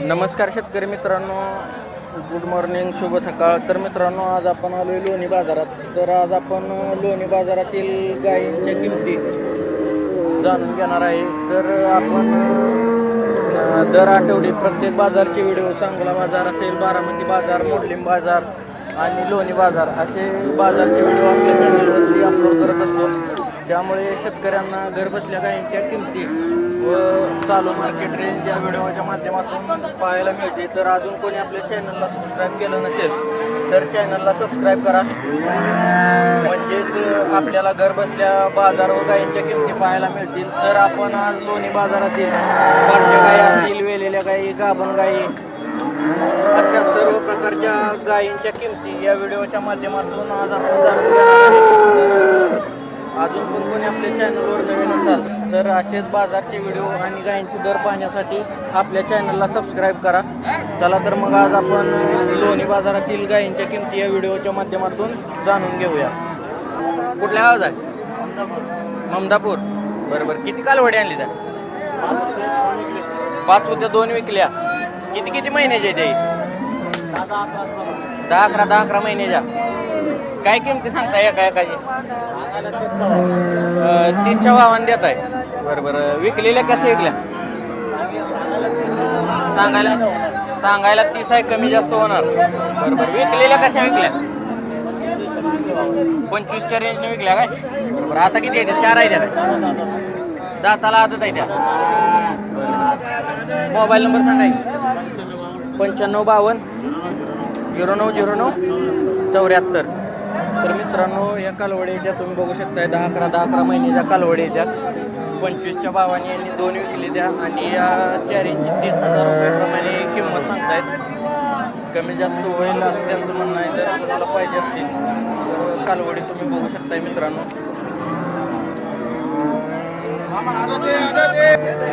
नमस्कार शेतकरी मित्रांनो. गुड मॉर्निंग शुभ सकाळ. तर मित्रांनो आज आपण आलो आहे लोणी बाजारात. तर आज आपण लोणी बाजारातील गायींच्या किमती जाणून घेणार आहे. तर आपण दर आठवडी प्रत्येक बाजारचे व्हिडिओ सांगोला बाजार असेल बारामती बाजार मोडलिंब बाजार आणि लोणी बाजार असे बाजारचे व्हिडिओ आपल्या चॅनलवरती अपलोड करत असतो. त्यामुळे शेतकऱ्यांना घरबसल्या गायींच्या किमती चालू मार्केट रेंज या व्हिडिओच्या माध्यमातून पाहायला मिळते. तर अजून कोणी आपल्या चॅनलला सबस्क्राईब केलं नसेल तर चॅनलला सबस्क्राईब करा. म्हणजेच आपल्याला घर बसल्या बाजार व गायींच्या किमती पाहायला मिळतील. तर आपण आज लोणी बाजारातील बारक्या गायी असतील वेलेल्या गायी गाभण गायी अशा सर्व प्रकारच्या गायींच्या किमती या व्हिडिओच्या माध्यमातून आज आपण जाणून घेणार अजून पण कोणी आपल्या चॅनलवर नवीन असाल तर असेच बाजारचे व्हिडिओ आणि गायींचे दर पाहण्यासाठी आपल्या चॅनलला सबस्क्राईब करा. चला तर मग आज आपण दोन्ही बाजारातील गायींच्या किमती या व्हिडिओच्या माध्यमातून जाणून घेऊया. कुठल्या आवाज आहे? ममदापूर. बरोबर. किती कालवडी आणली त्या पाच होत्या दोन विकल्या. किती किती महिन्याच्या त्या? दहा अकरा दहा अकरा महिन्याच्या. काय किमती सांगता एका एकाची? तीसच्या भावाने देत आहे बरं बरं. विकलेल्या कशा विकल्या? सांगायला सांगायला तीस आहे कमी जास्त होणार. बरं बरं. विकलेल्या कशा विकल्या? पंचवीसच्या रेंजने विकल्या काय? बरं आता किती आहे चार आहे त्या दाताला आदत आहे त्या. मोबाईल नंबर सांगाय पंच्याण्णव बावन्न झिरो नऊ झिरो नऊ चौऱ्याहत्तर. तर मित्रांनो या कालवडी ज्या तुम्ही बघू शकताय दहा अकरा दहा अकरा महिन्याच्या कालवडी त्या पंचवीसच्या भावाने यांनी दोन विकले द्या आणि या चारींची तीस हजार रुपयाप्रमाणे किंमत सांगतायत. कमी जास्त होईल असं त्यांचं म्हणणं आहे जर तुम्हाला पाहिजे असतील कालवडी तुम्ही बघू शकताय मित्रांनो.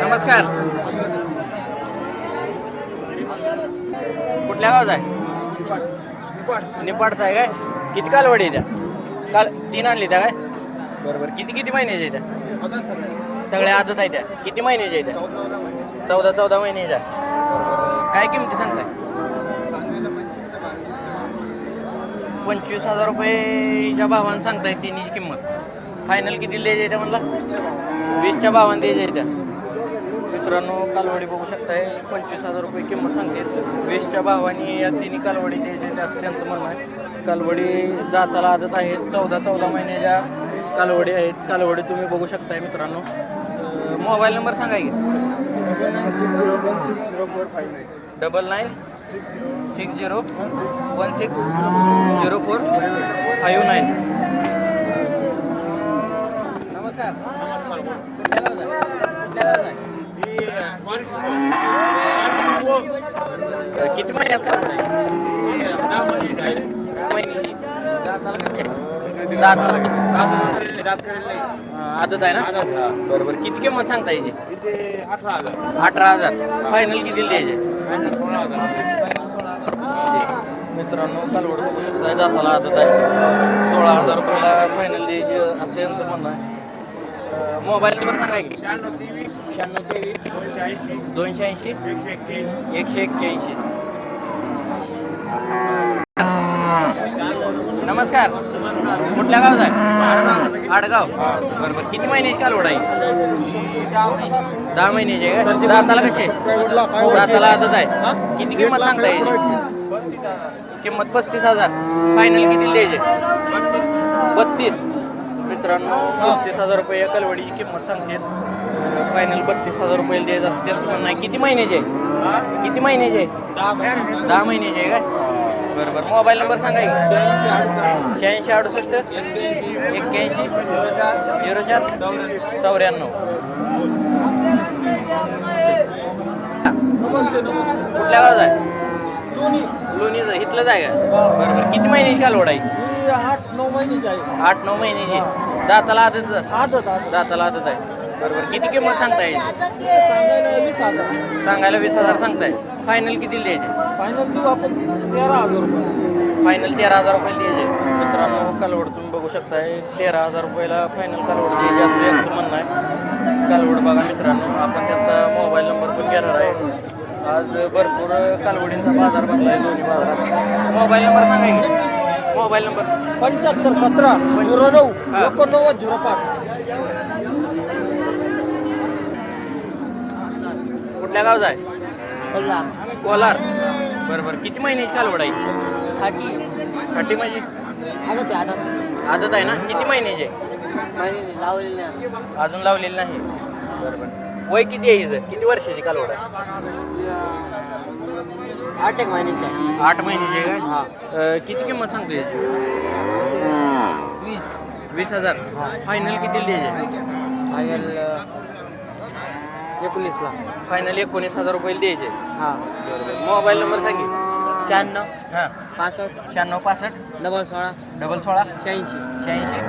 नमस्कार. कुठल्या गावात आहे? निपाडचा आहे काय? किती कालवडी आहे काल तीन आणली त्या काय? बरोबर. किती किती महिन्याच्या आहे त्या? सगळ्या आजच आहे त्या. किती महिन्याच्या आहे त्या? चौदा चौदा महिन्याच्या. काय किमती सांगताय? पंचवीस हजार रुपयेच्या भावानं सांगताय तिन्हीची किंमत. फायनल किती द्यायची त्या म्हणला? वीसच्या भावानं द्यायच्या त्या. मित्रांनो कालवडी बघू शकताय. पंचवीस हजार रुपये किंमत सांगते. वीसच्या भावानी या तिन्ही कालवडी द्यायच्या असं त्यांचं म्हणणं आहे. कालवडी दाताला आजच आहेत चौदा चौदा महिन्याच्या कालवडी आहेत. कालवडी तुम्ही बघू शकताय मित्रांनो. मोबाईल नंबर सांगा की. Double nine six zero one six zero four five nine. Double nine six zero six zero one six zero four five nine नमस्कार. कुठल्या गावात आहे? कुठल्या गावात आहे? अं, किती महिने असतात? दहा महिने. दाताला कसे दाताला आदत आहे ना? बरोबर. किती किंमत सांगता याची? अठरा हजार. अठरा हजार. फायनल किती द्यायचे सोळा हजार. मित्रांनो कालवड बघू शकता जाताला आदत आहे. सोळा हजार रुपयाला फायनल द्यायचे असं यांचं म्हणणं आहे. मोबाईल नंबर सांगा की. शहाण्णव तेवीस. शहाण्णव तेवीस. दोनशे ऐंशी. दोनशे ऐंशी? एकशे एक्क्याऐंशी. एकशे एक्क्याऐंशी. नमस्कार. कुठल्या गावात आहे? आडगाव. बरोबर किती महिन्याची कालवड आहे? दहा महिन्याची आहे का? दाताला कसे दाताला आदत आहे. किती किंमत सांगता येईल? किंमत पस्तीस हजार. फायनल किती द्यायचे? बत्तीस. मित्रांनो पस्तीस हजार रुपये या कालवडीची किंमत सांगते. फायनल बत्तीस हजार रुपये द्यायचं असं त्यांचं म्हणणं आहे. किती महिन्याचे आहे? किती महिन्याचे आहे? दहा महिन्याचे आहे काय? बरं बरं. मोबाईल नंबर सांगा की. शहाऐंशी अडुसष्ट एक्क्याऐंशी झिरो चार चौऱ्याण्णव. कुठल्या गावात आहे? लोणीचं. इथलंच आहे का? बरं बरं. किती महिन्याची कालवड आहे? आठ नऊ महिन्याची. आहे आठ नऊ महिन्याची दाताला आदत आदत आदत दाताला आदत आहे. बरोबर किती किंमत सांगताय? सांगायला वीस हजार. सांगायला वीस हजार सांगताय. फायनल किती द्यायचे फायनल देऊ आपण. तेरा हजार रुपये. फायनल तेरा हजार रुपये द्यायचे मित्रांनो कालवड तुम्ही बघू शकताय. तेरा हजार रुपयाला फायनल कालवड द्यायची असं यांचं म्हणणं आहे. कालवड बघा मित्रांनो आपण त्यांचा मोबाईल नंबर पण घेणार आहे. आज भरपूर कालवडींचा बाजार भरला आहे दोन्ही बाजारात. मोबाईल नंबर सांगा की. मोबाईल नंबर पंच्याहत्तर सतरा झिरो नऊ. एकोणनव्वद झिरो पाच. कुठल्या गावचा आहे? कोलार बरं बरं. किती महिन्याची कालवड आहे? खाटी खट्टी म्हणजे? आता ते आता आदत आहे ना? किती महिन्याची आहे? महिने लावलेले नाही अजून. लावलेली नाही? बरं बरं. वय किती आहे हिचं? किती वर्षाची कालवड आहे? आठ एक महिन्याचे आहे. आठ महिन्याची आहे हा. का अं, किती किंमत सांगतो याची? वीस. वीस हजार. फायनल किती द्यायचे फायनल एकोणीसला. फायनल एकोणीस हजार रुपये द्यायचे. हां. बरोबर. मोबाईल नंबर सांगे शहाण्णव. हां. पासष्ट. शहाण्णव पासष्ट. डबल सोळा. डबल सोळा. शहाऐंशी. शहाऐंशी.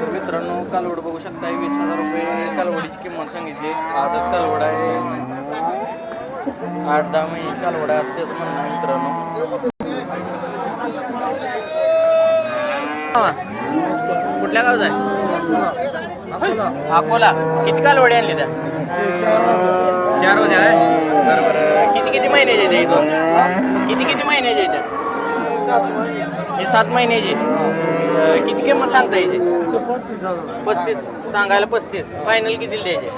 तर मित्रांनो कालवड बघू शकता वीस हजार रुपये कालवडीची किंमत सांगितली. आदत कालवड आहे. आठ दहा महिन्याची कालवड आहे असं त्याचं म्हणणं आहे मित्रांनो. हा. कुठल्या गावचा आहे? अकोला. किती कालवडी आणली त्या चार होत्या आहे बरं बरं किती किती महिन्याचे त्या इथून किती किती महिन्याचे त्या? हे सात महिन्याची किती किंमत सांगता याची पस्तीस. सांगायला पस्तीस. फायनल किती द्यायचे?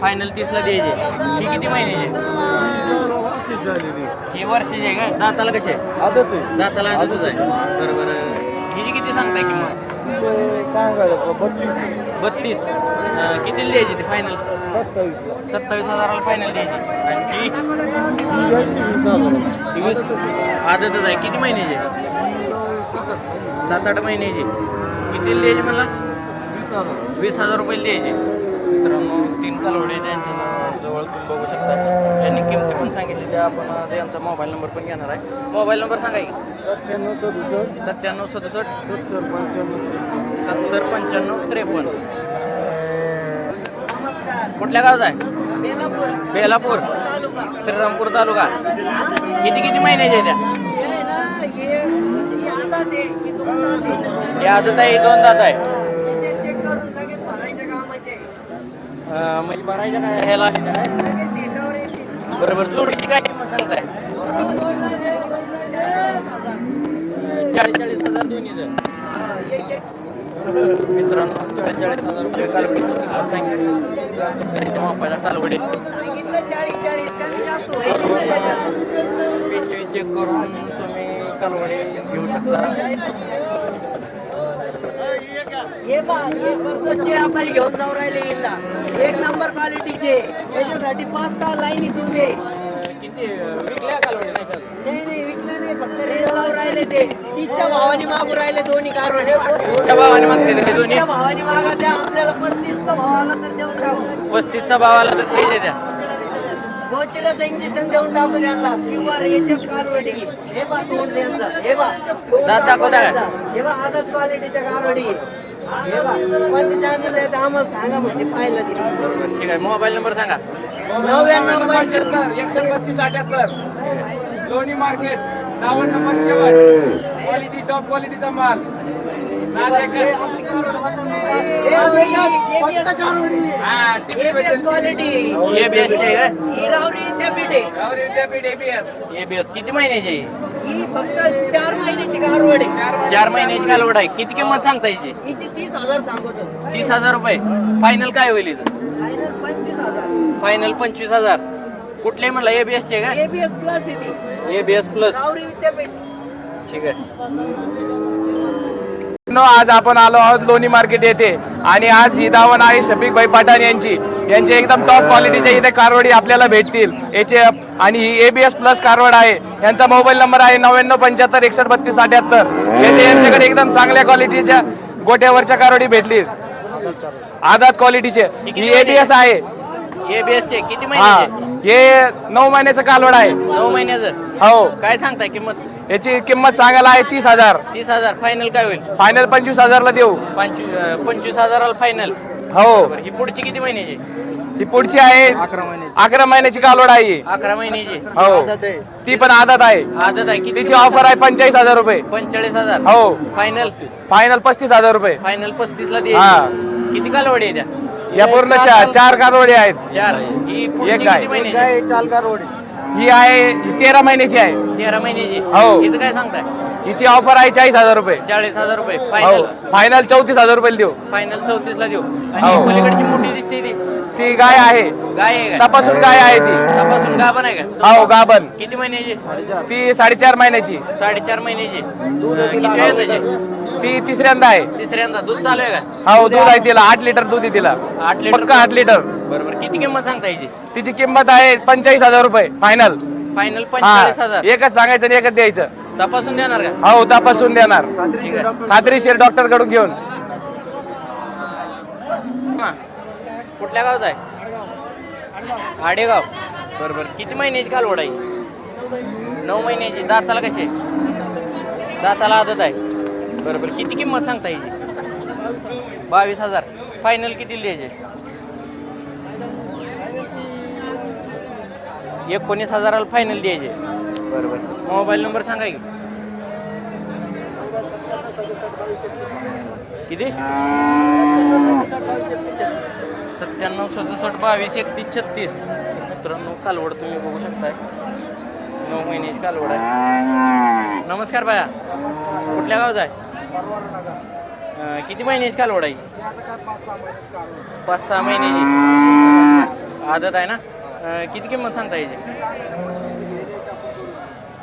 फायनल तीसला द्यायचे. ही किती महिन्याची ही वर्षाची आहे का? दाताला कशी आहे? आदत आहे. दाताला आहे. बरं बरं हिची किती सांगताय किंमत? बत्तीस. बत्तीस. अं, कितीला द्यायची ती फायनल सत्तावीसला सत्तावीस हजाराला फायनल द्यायची. आणि घ्यायची वीस आदतच आहे. किती महिन्याची? सात आठ महिन्याची. कितीला द्यायची मला? वीस हजार. रुपये द्यायचे. मित्रांनो तीन कालवडे त्यांच्या जवळ तुम्ही बघू शकता. यांनी किमती पण सांगितली. त्या आपण त्यांचा मोबाईल नंबर पण घेणार आहे. मोबाईल नंबर सांगा की. सत्त्याण्णव सदुसष्ट. सत्त्याण्णव सदुसष्ट. सत्तर पंच्याण्णव. सत्तर पंच्याण्णव त्रेपन्न. कुठल्या गावात आहे? बेलापूर. श्रीरामपूर तालुका. किती किती महिन्याचे आहे त्या हे आदत आहे दोन दात आहे. अं, म्हणजे भरायच्या काय? ह्याला बरोबर जोडीची काय किंमत सांगताय चाळीस चाळीस हजार दोन्ही जण. मित्रांनो चाळीस चाळीस हजार रुपये कालवडी सांगितली मापाच्या कालवडी पिशवी चेक करून तुम्ही कालवडी घेऊ शकता. हे पहा हे कर्जतचे आपण घेऊन जाऊ राहिले हिला. एक नंबर क्वालिटीचे त्याच्यासाठी पाच सहा लाईनीच उभे किती विकल्या कालवडी नाही? नाही नाही विकलं नाही फक्त रेट लावून राहिले ते. तीसच्या भावाने मागू राहिले दोन्ही कारवडे तुमच्या भावाने मागते ते दोन्ही. तीसच्या भावाने मागा त्या आपल्याला पस्तीसचा भाव आला तर देऊन टाकू. पस्तीसचा भावाला तर गोचिडाचं इंजेक्शन देऊन टाकू त्यांना. प्युअर याच्या कारवडी हे पहा तोंड त्यांचं. हे दात दाखव. हे आदत क्वालिटीच्या कारवडी हे कोणते चॅनल आहे ते आम्हाला सांगा म्हणजे पाहिलं ते बरोबर ठीक आहे. मोबाईल नंबर सांगा. नव्याण्णव पंच्याहत्तर एकशे बत्तीस अठ्याहत्तर. लोणी मार्केट. बावन्न नंबर शेवट. क्वालिटी टॉप क्वालिटीचा माल किती महिन्याची? आहे? ही फक्त चार महिन्याची कारवड आहे. चार महिने. चार महिन्याची कालवड आहे. किती किंमत सांगता याची? हिची तीस हजार सांगतो. तीस हजार रुपये. फायनल काय होईल हिचं? फायनल पंचवीस हजार. फायनल पंचवीस हजार. कुठले म्हणलं? ए बी एस चे का? एबीएस प्लस येते ए बी एस प्लस ठीक आहे. नो आज आपण आलो आहोत लोणी मार्केट येथे. आणि आज ही दावण आहे शफिक भाई पठाण यांची. यांचे एकदम टॉप क्वालिटीचे इथे कारवडी आपल्याला भेटतील. एच एफ आणि ही एबीएस प्लस कारवड आहे. यांचा मोबाईल नंबर आहे नव्याण्णव पंच्याहत्तर एकसष्ट बत्तीस अठ्याहत्तर. येथे यांच्याकडे एकदम चांगल्या क्वालिटीच्या गोट्यावरच्या कारवडी भेटली आदात क्वालिटीचे ही एबीएस आहे. ए बी एस चे. किती हा. हे नऊ महिन्याचं कालवड आहे. नऊ महिन्याचं? हो. काय सांगताय किंमत? याची किंमत सांगायला आहे तीस हजार. तीस हजार. फायनल काय होईल? फायनल पंचवीस हजारला देऊ. पंचवीस पंचवीस हजाराला फायनल हो. बरं ही पुढची किती महिन्याची? ही पुढची आहे अकरा महिन्याची. कालवड आहे ही. अकरा महिन्याची. हो. ती पण आदत आहे. आदत आहे. किती तिची ऑफर आहे पंचेचाळीस हजार रुपये. पंचेचाळीस हजार? हो. फायनल फायनल पस्तीस हजार रुपये. फायनल पस्तीस ला हा. किती कालवडी आहे त्या? या पूर्ण चार चार कालवडी आहेत. चार. ही पुढची एक गाय. किती महिन्याची? चालका रोड ही आहे ही तेरा महिन्याची आहे. तेरा महिन्याची. हो. हिचं काय सांगताय? हिची ऑफर आहे चाळीस हजार रुपये. चाळीस हजार रुपये. हो. फायनल फायनल चौतीस हजार रुपये देऊ. फायनल चौतीस ला देऊ हो. आणि पलीकडची मोठी दिसते ती. ती गाय आहे. गाय आहे का? तपासून गाय आहे ती. तपासून गाभण आहे का? हो गाबन किती महिन्याची? ती साडेचार महिन्याची. साडेचार महिन्याची. अं, किती वेळ त्याची ती तिसऱ्यांदा आहे. तिसऱ्यांदा दूध चालू आहे का? हो दूध आहे तिला. आठ लिटर दूध आहे तिला. आठ लिटर पक्का आठ लिटर. बरोबर किती किंमत सांगता याची तिची किंमत आहे पंचेचाळीस हजार रुपये फायनल फायनल हा पंचेचाळीस हजार. एकच सांगायचं आणि एकच द्यायचं. तपासून देणार का? हो तपासून देणार. खात्रीशीर डॉक्टरकडून घेऊन. हा. कुठल्या गावचा आहे? आडेगाव. बरोबर किती महिन्याची कालवड आहे? नऊ महिन्याची. दाताला कशी आहे? दाताला आदत आहे. बरं बरं. किती किंमत सांगता याची बावीस हजार. फायनल किती द्यायचे एकोणीस हजाराला फायनल द्यायचे बरोबर मोबाईल नंबर सांगा की. किती? सत्त्याण्णव सदुसष्ट बावीस एकतीस छत्तीस. मित्रांनो कालवड तुम्ही बघू शकताय. नऊ महिन्याची कालवड आहे. नमस्कार बाया. कुठल्या गावचा आहे? अं, किती महिन्याची कालवड आहे? पाच सहा महिन्याची आदत आहे ना? अं, किती किंमत सांगता याची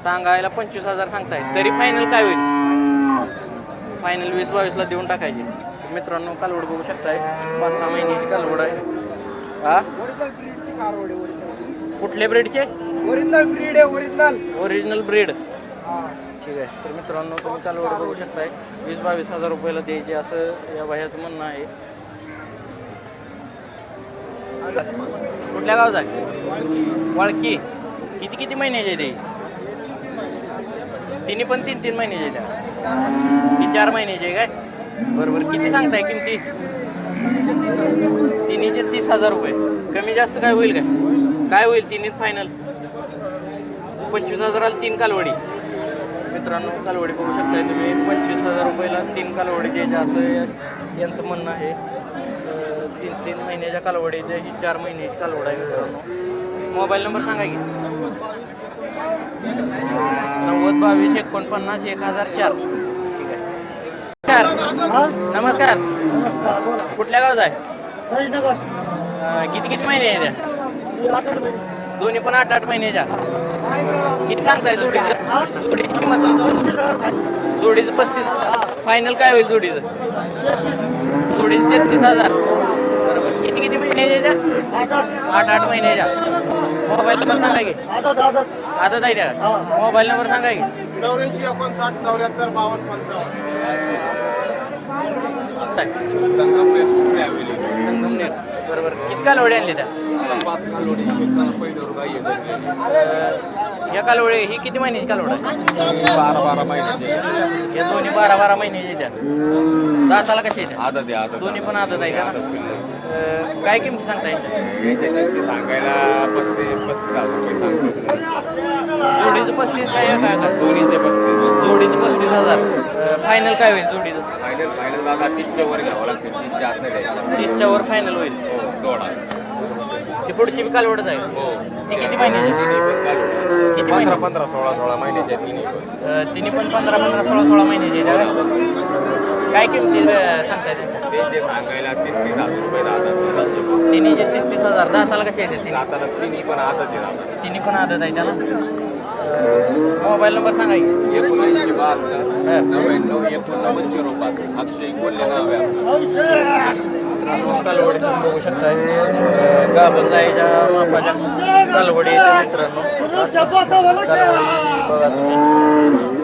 सांगायला पंचवीस हजार सांगताय. तरी फायनल काय होईल? फायनल वीस बावीसला देऊन टाकायचे. मित्रांनो कालवड बघू शकताय. पाच सहा महिन्याची कालवड आहे. हा ओरिजिनल ब्रीडची कारवड आहे ओरिजिनल कुठल्या ब्रीडचे ओरिजिनल ब्रीड आहे ओरिजिनल ओरिजिनल ब्रीड ठीक आहे. तर मित्रांनो तुम्ही कालवड बघू शकताय. वीस बावीस हजार रुपयाला द्यायचे असं या बाह्याचं म्हणणं आहे. कुठल्या गावचा? वाळकी. किती किती महिन्याचे आहे ते? तिन्ही पण तीन तीन महिन्याचे आहे त्या ही चार महिन्याचे आहे काय? बरोबर. किती सांगताय किमती? तिन्हीचे तीस हजार रुपये. कमी जास्त काय होईल काय? काय होईल तिन्हीत फायनल पंचवीस हजाराला तीन कालवडी. मित्रांनो कालवडी बघू शकताय तुम्ही. पंचवीस हजार रुपयाला तीन कालवडी द्यायच्या असं यांचं म्हणणं आहे. तीन तीन महिन्याच्या कालवडी ही चार महिन्याची कालवड आहे मित्रांनो. मोबाईल नंबर सांगा की. नव्वद बावीस एकोणपन्नास एक हजार चार. ठीक आहे. नमस्कार. नमस्कार. कुठल्या गावचा आहे? किती किती महिने आहे त्या दोन्ही पण आठ आठ महिन्याच्या. किती सांगताय जोडीचं जोडीची किंमत जोडीचं पस्तीस. फायनल काय होईल जोडीचं? जोडीचं तेहतीस हजार. बरोबर. किती किती महिन्याच्या आठ आठ महिन्याच्या मोबाईल नंबर सांगा की. आता जाईल मोबाईल नंबर सांगा की. चौऱ्याऐंशी एकोणसाठ चौऱ्याहत्तर बावन्न पंचावन्न. संगमनेर. बरोबर. किती कालवडी आणली त्या? पाच कालोडी एकाला पहिल्यावर गाई आहे सगळी. अं, या कालवडी ही किती महिन्याची कालवड आहे? बारा बारा महिन्याचे. या दोन्ही बारा बारा महिन्याची त्या दाताला कशी त्या? आदत आहे आदत दोन्ही पण आदत आहे का? अं, काय किमती सांगता यांच्या? याच्या सांगायला पस्तीस पस्तीस हजार रुपये सांगतो. जोडीचं पस्तीस काय आहे, दोन्हीचे पस्तीस. जोडीचं पस्तीस हजार. फायनल काय होईल जोडीचं? फायनल फायनल दादा तीनच्या वर घ्यावं लागते तीनच्या आत नाही द्यायचं तीसच्या वर फायनल होईल. हो जोडा. ती पुढची बी कालवडच आहे. हो. ती किती महिन्याची किती पंधरा महिने? पंधरा सोळा सोळा महिन्याचे आहेत तिन्ही पण. अं, तिन्ही पण पंधरा पंधरा सोळा सोळा महिन्याची आहे का? काय किमती अं, सांगताय त्यांच्या त्यांचे सांगायला तीस तीस हजार रुपये तिन्हीचे पण तिन्हीचे तीस तीस हजार दाताला कसे आहे त्याचे दाताला तिन्ही पण आदत आहे दादा. तिन्ही पण आदत आहे त्याला? मोबाईल नंबर सांगा की. एकोणऐंशी बहात्तर हं. नव्याण्णव एकोणनव्वद झिरो पाच. अक्षय कोल्हे नाव आहे. मित्रांनो कालवडी तुम्ही बघू शकताय अं, गाभण जायच्या मापाच्या कालवडी मित्रांनो बघा तुम्ही